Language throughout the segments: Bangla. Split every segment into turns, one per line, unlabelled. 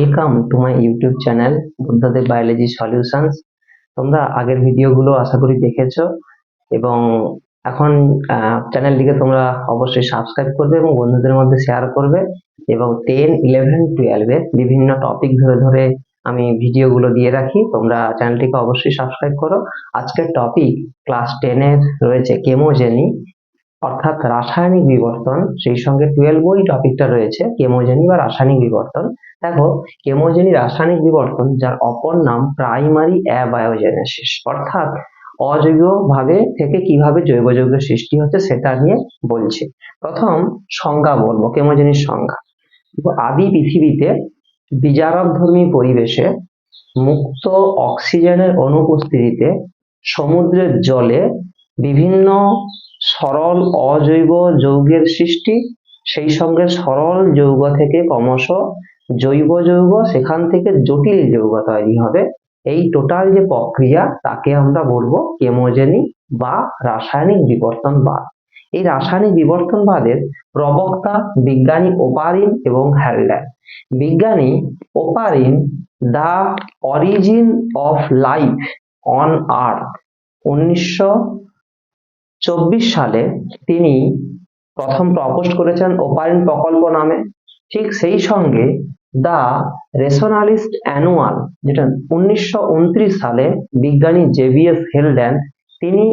Welcome to my YouTube channel Buddhadev biology solutions তোমরা আগের ভিডিওগুলো আশা করি দেখেছ এবং এখন চ্যানেলটিকে তোমরা অবশ্যই সাবস্ক্রাইব করবে এবং বন্ধুদের মধ্যে শেয়ার করবে এবং টেন ইলেভেন টুয়েলভের বিভিন্ন টপিক ধরে ধরে আমি ভিডিওগুলো দিয়ে রাখি। তোমরা চ্যানেলটিকে অবশ্যই সাবস্ক্রাইব করো। আজকের টপিক ক্লাস টেনের রয়েছে কেমোজেনি অর্থাৎ রাসায়নিক বিবর্তন, সেই সঙ্গে টুয়েলভ ওই টপিকটা রয়েছে, কেমোজেনি বা রাসায়নিক বিবর্তন। দেখো, কেমোজেনি রাসায়নিক বিবর্তন, যার অপর নাম প্রাইমারি অ্যাবায়োজেনেসিস অর্থাৎ অজৈব ভাবে থেকে কীভাবে জৈব যৌগের সৃষ্টি হচ্ছে সেটা নিয়ে বলছে। প্রথম সংজ্ঞা বলব, কেমোজেনির সংজ্ঞা। আদি পৃথিবীতে বিজারকধর্মী পরিবেশে মুক্ত অক্সিজেনের অনুপস্থিতিতে সমুদ্রের জলে বিভিন্ন সরল অজৈব যৌগের সৃষ্টি, সেই সঙ্গে সরল যৌগ থেকে ক্রমশ জৈব যৌগ, সেখান থেকে জটিল যৌগ তৈরি হবে। এই টোটাল যে প্রক্রিয়া, তাকে আমরা বলব কেমোজেনি বা রাসায়নিক বিবর্তনবাদ এই রাসায়নিক বিবর্তনবাদের প্রবক্তা বিজ্ঞানী ওপারিন এবং হ্যালডার বিজ্ঞানী Oparin the origin of life on earth উনিশশো চব্বিশ সালে তিনি প্রথম প্রপোস্ট করেছেন ওপারিন প্রকল্প নামে। ঠিক সেই সঙ্গে দ্য রেশনালিস্ট অ্যানুয়াল, যেটা উনিশশো উনত্রিশ সালে বিজ্ঞানী জেভিএস হেলডেন, তিনি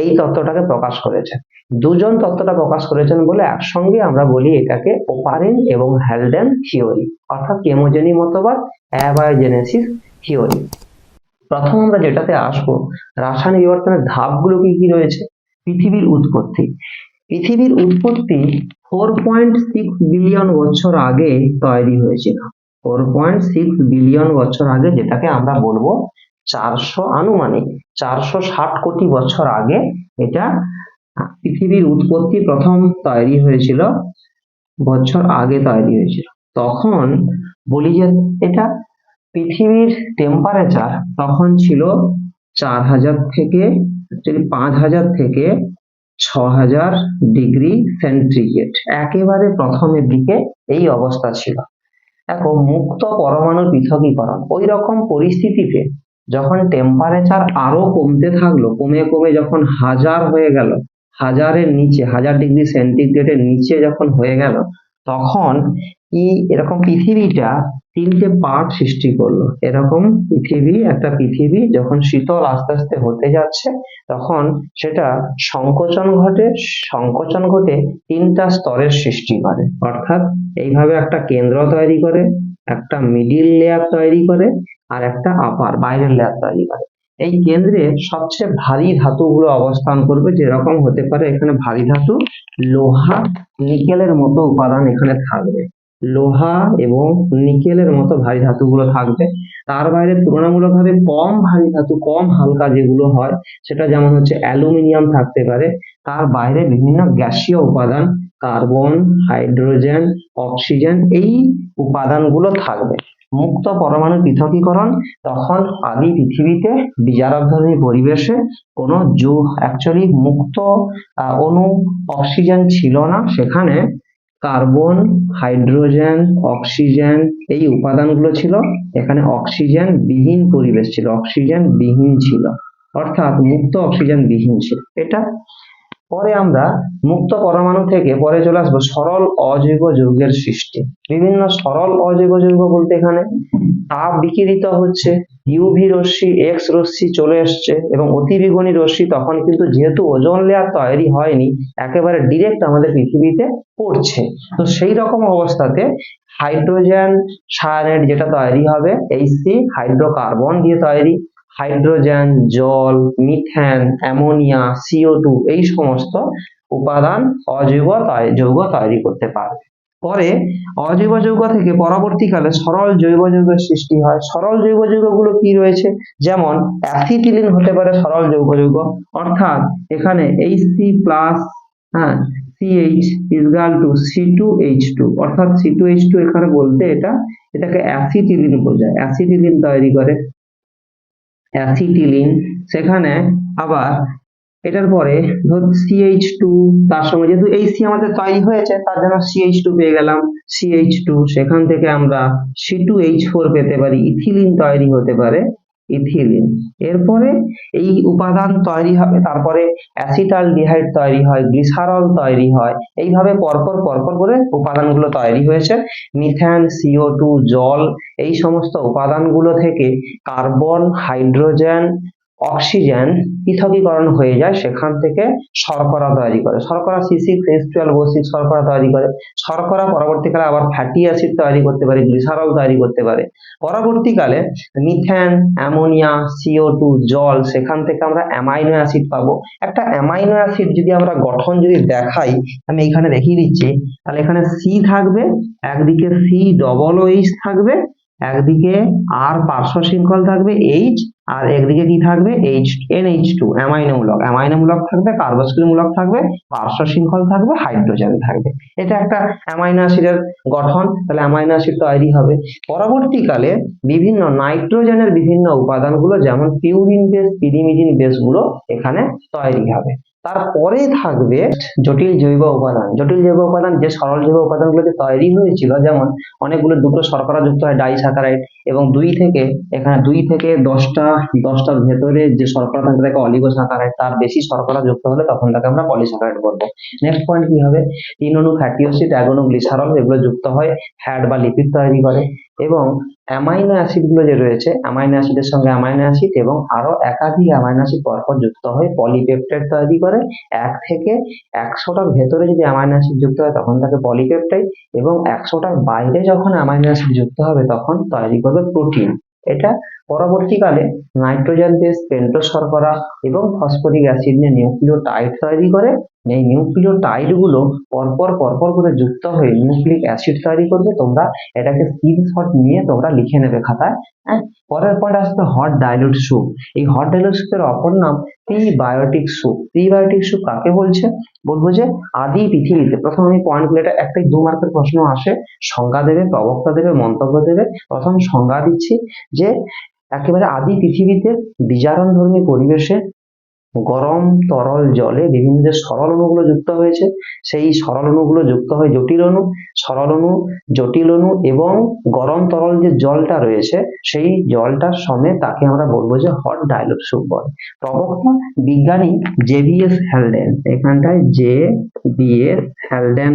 এই তত্ত্বটাকে প্রকাশ করেছেন। দুজন তত্ত্বটা প্রকাশ করেছেন বলে একসঙ্গে আমরা বলি এটাকে ওপারিন এবং হেলডেন থিওরি, অর্থাৎ কেমোজেনি মতবাদ, অ্যাবায়োজেনেসিস থিওরি। প্রথম আমরা যেটাতে আসব, রাসায়নিক বিবর্তনের ধাপগুলো কি কি রয়েছে? পৃথিবীর উৎপত্তি। পৃথিবীর উৎপত্তি ফোর পয়েন্ট সিক্স বিলিয়ন বছর আগে তৈরি হয়েছিল। ফোর পয়েন্ট সিক্স বিলিয়ন বছর আগে যেটাকে আমরা বলব চারশো আনুমানিক, চারশো ষাট কোটি বছর আগে এটা পৃথিবীর উৎপত্তি প্রথম তৈরি হয়েছিল, বছর আগে তৈরি হয়েছিল। তখন বলি যে এটা পৃথিবীর টেম্পারেচার তখন ছিল চার হাজার থেকে পাঁচ হাজার থেকে ছ হাজার ডিগ্রি সেন্টিগ্রেড। একেবারে প্রথমের দিকে এই অবস্থা ছিল। দেখো, মুক্ত পরমাণুর পৃথকীকরণ ওই রকম পরিস্থিতিতে যখন টেম্পারেচার আরও কমতে থাকল, কমে কমে যখন হাজার হয়ে গেল, হাজারের নিচে, হাজার ডিগ্রি সেন্টিগ্রেডের নিচে যখন হয়ে গেল, তখন কি, এরকম পৃথিবীটা তিনটে পার্ট সৃষ্টি করল। এরকম পৃথিবী, একটা পৃথিবী যখন শীতল আস্তে আস্তে হতে যাচ্ছে, তখন সেটা সংকোচন ঘটে সংকোচন ঘটে তিনটা স্তরের সৃষ্টি করে। অর্থাৎ এইভাবে একটা কেন্দ্র তৈরি করে, একটা মিডিল লেয়ার তৈরি করে, আর একটা আপার বাইরের লেয়ার তৈরি করে। এই কেন্দ্রে সবচেয়ে ভারী ধাতুগুলো অবস্থান করবে, যেরকম হতে পারে এখানে ভারী ধাতু, লোহা, নিকেলের মতো উপাদান এখানে থাকবে। লোহা এবং নিকেলের মতো ভারী ধাতুগুলো থাকবে। তার বাইরে তুলনামূলকভাবে কম ভারী ধাতু, কম হালকা যেগুলো হয়, সেটা যেমন হচ্ছে অ্যালুমিনিয়াম থাকতে পারে। তার বাইরে বিভিন্ন গ্যাসীয় উপাদান, কার্বন, হাইড্রোজেন, অক্সিজেন, এই উপাদানগুলো থাকবে। মুক্ত পরমাণু পৃথকীকরণ তখন আদি পৃথিবীতে বিজারকধর্মী পরিবেশে কোনো যৌ অ্যাকচুয়ালি মুক্ত অণু, অক্সিজেন ছিল না। সেখানে কার্বন, হাইড্রোজেন, অক্সিজেন, এই উপাদানগুলো ছিল। এখানে অক্সিজেন বিহীন পরিবেশ ছিল অক্সিজেন বিহীন ছিল। অর্থাৎ মুক্ত অক্সিজেন বিহীন ছিল। এটা পরে আমরা মুক্ত পরমাণু থেকে পরে চলে আসব সরল অজৈব যৌগের সৃষ্টি। বিভিন্ন সরল অজৈব যৌগ বলতে এখানে তাপ বিকিরিত হচ্ছে ইউভি রশ্মি এক্স রশ্মি চলে এসছে এবং অতিবেগুনি রশ্মি তখন কিন্তু যেহেতু ওজন লেয়ার তৈরি হয়নি, একেবারে ডিরেক্ট আমাদের পৃথিবীতে পড়ছে। তো সেই রকম অবস্থাতে হাইড্রোজেন সায়ানাইড যেটা তৈরি হবে এইচসি হাইড্রোকার্বন দিয়ে তৈরি। হাইড্রোজেন, জল, মিথেন, অ্যামোনিয়া সিও টু এই সমস্ত উপাদান অজৈব যৌগ তৈরি করতে পারবে। পরে অজৈব যৌগ থেকে পরবর্তীকালে সরল জৈব যৌগের সৃষ্টি হয়। সরল জৈব যৌগগুলো কি রয়েছে? যেমন অ্যাসিটিলিন হতে পারে সরল জৈব যৌগ। অর্থাৎ এখানে এইচ সি প্লাস হ্যাঁ CH equal to C two H two অর্থাৎ সি টু এইচ টু এখানে বলতে এটা, এটাকে অ্যাসিটিলিন বোঝায়। অ্যাসিটিলিন তৈরি করে। অ্যাসিটিলিন সেখানে আবার এটার পরে ধর সিএইচ টু তার সঙ্গে যেহেতু এই সি আমাদের তৈরি হয়েছে, তার জন্য সিএইচ টু পেয়ে গেলাম। সিএইচ টু সেখান থেকে আমরা সি টু এইচ ফোর পেতে পারি। ইথিলিন তৈরি হতে পারে। ইথিলিন। এরপরে এই উপাদান তৈরি হবে, তারপরে অ্যাসিটাল ডিহাইড তৈরি হয়, গ্লিসারল তৈরি হয়। এইভাবে পরপর পরপর করে উপাদানগুলো তৈরি হয়েছে। মিথেন, সিও টু, জল, এই সমস্ত উপাদানগুলো থেকে কার্বন, হাইড্রোজেন অক্সিজেন পৃথকীকরণ হয়ে যায়, সেখান থেকে শর্করা তৈরি করে। শর্করা C six S twelve O six শর্করা তৈরি করে। শর্করা পরবর্তীকালে আবার ফ্যাটি অ্যাসিড তৈরি করতে পারে গ্লিসারল তৈরি করতে পারে। পরবর্তীকালে মিথেন অ্যামোনিয়া সিও টু জল, সেখান থেকে আমরা অ্যামাইনো অ্যাসিড পাবো। একটা অ্যামাইনো অ্যাসিড যদি আমরা গঠন যদি দেখাই, আমি এখানে দেখিয়ে দিচ্ছি, তাহলে এখানে সি থাকবে, একদিকে সি ডবল ও এইচ থাকবে, একদিকে আর পার্শ্ব শৃঙ্খল থাকবে এইচ আর একদিকে কি থাকবে? H N H two amino মূলক অ্যামাইনো মূলক থাকবে কার্বক্সিল মূলক থাকবে, পার্শ্ব শৃঙ্খল থাকবে হাইড্রোজেন থাকবে। এটা একটা অ্যামাইনো অ্যাসিডের গঠন, তাহলে অ্যামাইনো অ্যাসিড তৈরি হবে। পরবর্তীকালে বিভিন্ন নাইট্রোজেনের বিভিন্ন উপাদানগুলো, যেমন পিউরিন বেস পিরিমিডিন বেসগুলো এখানে তৈরি হবে। তারপরে থাকবে জটিল জৈব উপাদান। জটিল জৈব উপাদান, যে সরল জৈব উপাদানগুলোতে তৈরি হয়েছিল, যেমন অনেকগুলো দুটো শর্করা যুক্ত হয় ডাইস্যাকারাইড এবং দুই থেকে, এখানে দুই থেকে দশটা দশটার ভেতরে যে শর্করা থাকবে তাকে অলিগোস্যাকারাইড তার বেশি শর্করা যুক্ত হলে তখন তাকে আমরা পলিস্যাকারাইড বলব। নেক্সট পয়েন্ট কি হবে? তিন অণু ফ্যাটি অ্যাসিড গ্লিসারল এগুলো যুক্ত হয় ফ্যাট বা লিপিড তৈরি করে। এবং অ্যামাইনো অ্যাসিডগুলো যে রয়েছে, অ্যামাইনো অ্যাসিডের সঙ্গে অ্যামাইনো অ্যাসিড এবং আরও একাধিক অ্যামাইনো অ্যাসিড পরপর যুক্ত হয়ে পলিপেপটাইড তৈরি করে, এক থেকে একশোটার ভেতরে যদি অ্যামাইনো অ্যাসিড যুক্ত হয় তখন তাকে পলিপেপটাইড এবং একশোটার বাইরে যখন অ্যামাইনো অ্যাসিড যুক্ত হবে তখন তৈরি করবে প্রোটিন। এটা পরবর্তীকালে নাইট্রোজেন বেস, পেন্টোজ শর্করা এবং ফসফরিক অ্যাসিড নিয়ে নিউক্লিওটাইড তৈরি করে এই নিউক্লিওটাইডগুলো পরপর পরপর করে যুক্ত হয়ে নিউক্লিক অ্যাসিড তৈরি করবে তোমরা এটাকে স্ক্রিনশট নিয়ে তোমরা লিখে নেবে খাতায়। হ্যাঁ। পরের পয়েন্ট আসবে হট ডাইলুট স্যুপ এই হট ডাইলুট স্যুপের অপর নাম প্রিবায়োটিক স্যুপ প্রিবায়োটিক স্যুপ কাকে বলছে? বলব যে আদি পৃথিবীতে প্রথম আমি পয়েন্টগুলো এটা একটাই দু মার্কের প্রশ্ন আসে সংজ্ঞা দেবে প্রবক্তা দেবে মন্তব্য দেবে। প্রথম সংজ্ঞা দিচ্ছি যে একেবারে আদি পৃথিবীতে বিজারণধর্মী পরিবেশে গরম তরল জলে বিভিন্ন যে সরল অণুগুলো যুক্ত হয়েছে, সেই সরল অণুগুলো যুক্ত হয় জটিল অণু, সরল অণু, জটিল অণু এবং গরম তরল যে জলটা রয়েছে, সেই জলটার সমেত তাকে আমরা বলব যে হট ডাইলুট স্যুপ বলে। প্রবক্তা বিজ্ঞানী জেবিএস হ্যালডেন এখানটায় জে বিএস হ্যালডেন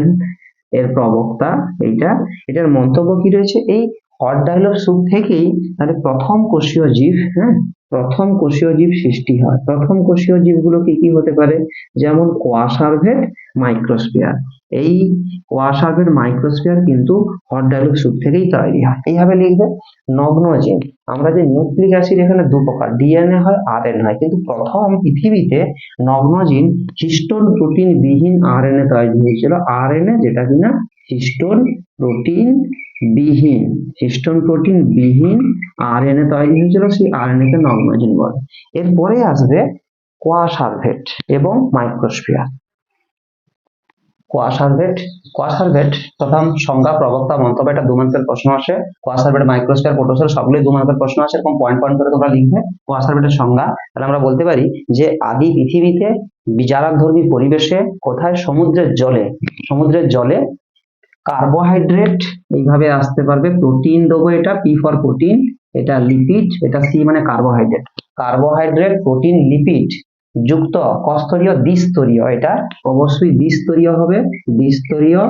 এর প্রবক্তা এইটা, এটার মন্তব্য কি রয়েছে? এই হট ডাইলুট স্যুপ থেকেই তাহলে প্রথম কোষীয় জীব হ্যাঁ প্রথম কোষীয় জীব সৃষ্টি হয়। প্রথম কোষীয় জীবগুলো কি কি হতে পারে? যেমন কোয়াসার্ভেট মাইক্রোস্ফিয়ার। এই কোয়াসার্ভেট মাইক্রোস্ফিয়ার কিন্তু হট ডাইলুট স্যুপ থেকেই তৈরি হয়। এইভাবে লিখবে নগ্নজিন আমরা যে নিউক্লিক অ্যাসিড এখানে দু প্রকার, ডিএনএ হয়, আরএনএ হয়। কিন্তু প্রথম পৃথিবীতে নগ্নজিন হিস্টোন প্রোটিন বিহীন আরএনএ তৈরি হয়েছিল। আরএনএ যেটা কিনা, হিস্টোন প্রোটিন বিহীন হিস্টোন প্রোটিন বিহীন, আরএনএ তৈরি হয়েছিল সেই আরএনএ কে নগ্নজিন বলে। এরপরে আসবে কোয়াসার্ভেট এবং মাইক্রোস্ফিয়ার। কোয়াসার্ভেট কোয়াসার্ভেট প্রথম সংজ্ঞা প্রবক্তা মন্তব্য এটা দু প্রশ্ন আসে। কোয়াসার্ভেট মাইক্রোস্ফিয়ার প্রোটোসেল সবগুলোই দু প্রশ্ন আসে এরকম পয়েন্ট পয়েন্ট করে তোমরা লিখবে কোয়াসার্ভেটের সংজ্ঞা। তাহলে আমরা বলতে পারি যে আদি পৃথিবীতে বিজারাধর্মী পরিবেশে কোথায় সমুদ্রের জলে সমুদ্রের জলে কার্বোহাইড্রেট, এইভাবে আসতে পারবে, প্রোটিন দেবো এটা পি ফর প্রোটিন এটা লিপিড এটা সি মানে কার্বোহাইড্রেট। কার্বোহাইড্রেট প্রোটিন লিপিড যুক্ত, কস্তরীয়, দ্বিস্তরীয়, এটা অবশ্যই দ্বিস্তরীয় হবে। দ্বিস্তরীয়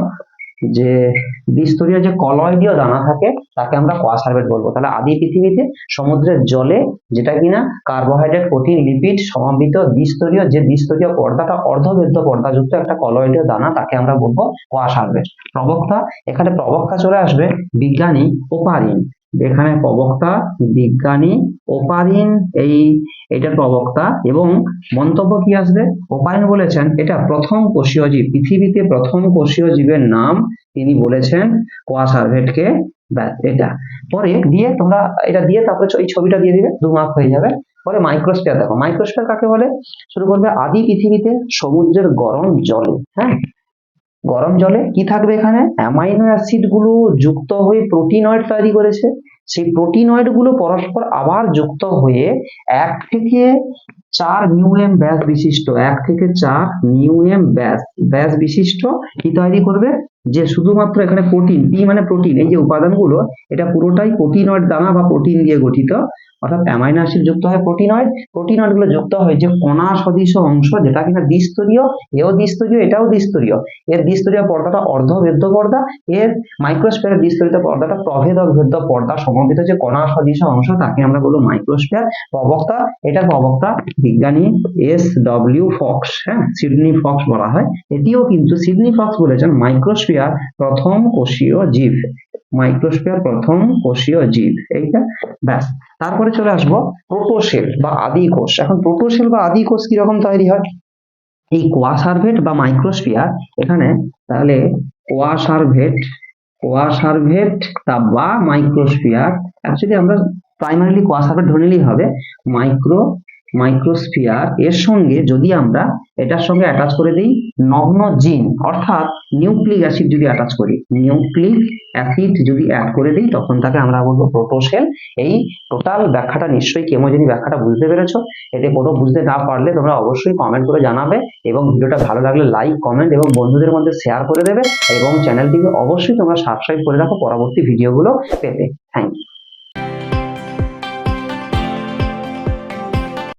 যে দ্বিস্তরীয় যে কলয়ডীয় দানা থাকে, তাকে আমরা কোয়াসার্ভেট বলব। তাহলে আদি পৃথিবীতে সমুদ্রের জলে যেটা কিনা কার্বোহাইড্রেট প্রোটিন লিপিড সমন্বিত দ্বিস্তরীয়, যে দ্বিস্তরীয় পর্দাটা অর্ধবেদ্য পর্দাযুক্ত একটা কলয়ডীয় দানা, তাকে আমরা বলব কোয়াসার্ভেট প্রবক্তা, এখানে প্রবক্তা চলে আসবে বিজ্ঞানী ওপারিন। এখানে প্রবক্তা, বিজ্ঞানী, ওপারিন, এই এটা প্রবক্তা এবং মন্তব্য কি আসবে? ওপারিন বলেছেন, এটা প্রথম কোষীয় জীব, পৃথিবীতে প্রথম কোষীয় জীবের নাম তিনি বলেছেন কোয়াসার্ভেটকে। এটা। পরে দিয়ে তোমরা এটা দিয়ে তারপরে এই ছবিটা দিয়ে দিবে, দু মার্ক হয়ে যাবে। পরে মাইক্রোস্ফিয়ার দেখো, মাইক্রোস্ফিয়ার কাকে বলে? শুরু করবে আদি পৃথিবীতে সমুদ্রের গরম জলে হ্যাঁ? গরম জলে কি থাকবে এখানে? অ্যামাইনো অ্যাসিডগুলো যুক্ত হয়ে প্রোটিনয়েড তৈরি করেছে।
সেই প্রোটিনয়েডগুলো পরস্পর আবার যুক্ত হয়ে এক থেকে চার নিউএম ব্যাস বিশিষ্ট, এক থেকে চার নিউএম ব্যাস ব্যাস বিশিষ্ট কি তৈরি করবে? যে শুধুমাত্র এখানে প্রোটিন পি মানে প্রোটিন এই যে উপাদানগুলো, এটা পুরোটাই প্রোটিনয়েড দানা বা প্রোটিন দিয়ে গঠিত, অর্থাৎ অ্যামাইনো অ্যাসিড যুক্ত হয় প্রোটিনয়েডগুলো যুক্ত হয় যে কণা সদৃশ অংশ যেটা কিনা দ্বিস্তরীয়, এও দ্বিস্তরীয়, এটাও দ্বিস্তরীয়। এর দ্বিস্তরীয় পর্দাটা অর্ধভেদ্য পর্দা, এর মাইক্রোস্ফিয়ারের দ্বিস্তরিত পর্দাটা প্রভেদক ভেদ্য পর্দা সমন্বিত যে কণা সদৃশ অংশ, তাকে আমরা বলব মাইক্রোস্ফিয়ার প্রবক্তা। এটা প্রবক্তা বিজ্ঞানী এস ডব্লিউ ফক্স হ্যাঁ সিডনি ফক্স বলা হয়। এটিও কিন্তু সিডনি ফক্স বলেছেন মাইক্রোস্ফিয়ার প্রথম কোষীয় জীব। মাইক্রোস্ফিয়ার প্রথম কোষীয় জীব। এইটা, ব্যাস। তারপরে চলে আসব প্রোটোসেল বা আদি কোষ। এখন প্রোটোসেল বা আদি কোষ কীরকম তৈরি হয়? এই কোয়াসার্ভেট বা মাইক্রোস্ফিয়ার এখানে তাহলে কোয়াসার্ভেট কোয়াসার্ভেট তা বা মাইক্রোস্ফিয়ার অ্যাকচুয়ালি আমরা প্রাইমারিলি কোয়াসার্ভেট ধরে নিলেই হবে। মাইক্রো মাইক্রোস্ফিয়ার এর সঙ্গে যদি আমরা এটার সঙ্গে অ্যাটাচ করে দিই নগ্ন জিন অর্থাৎ নিউক্লিক অ্যাসিড যদি অ্যাটাচ করি নিউক্লিক অ্যাসিড যদি অ্যাড করে দিই, তখন তাকে আমরা বলব প্রোটোসেল এই টোটাল ব্যাখ্যাটা নিশ্চয়ই কেমোজেনি ব্যাখ্যাটা বুঝতে পেরেছ। এতে কোনো বুঝতে না পারলে তোমরা অবশ্যই কমেন্ট করে জানাবে এবং ভিডিওটা ভালো লাগলে লাইক কমেন্ট এবং বন্ধুদের মধ্যে শেয়ার করে দেবে এবং চ্যানেলটিকে অবশ্যই তোমরা সাবস্ক্রাইব করে রাখো পরবর্তী ভিডিওগুলো পেতে। Thank you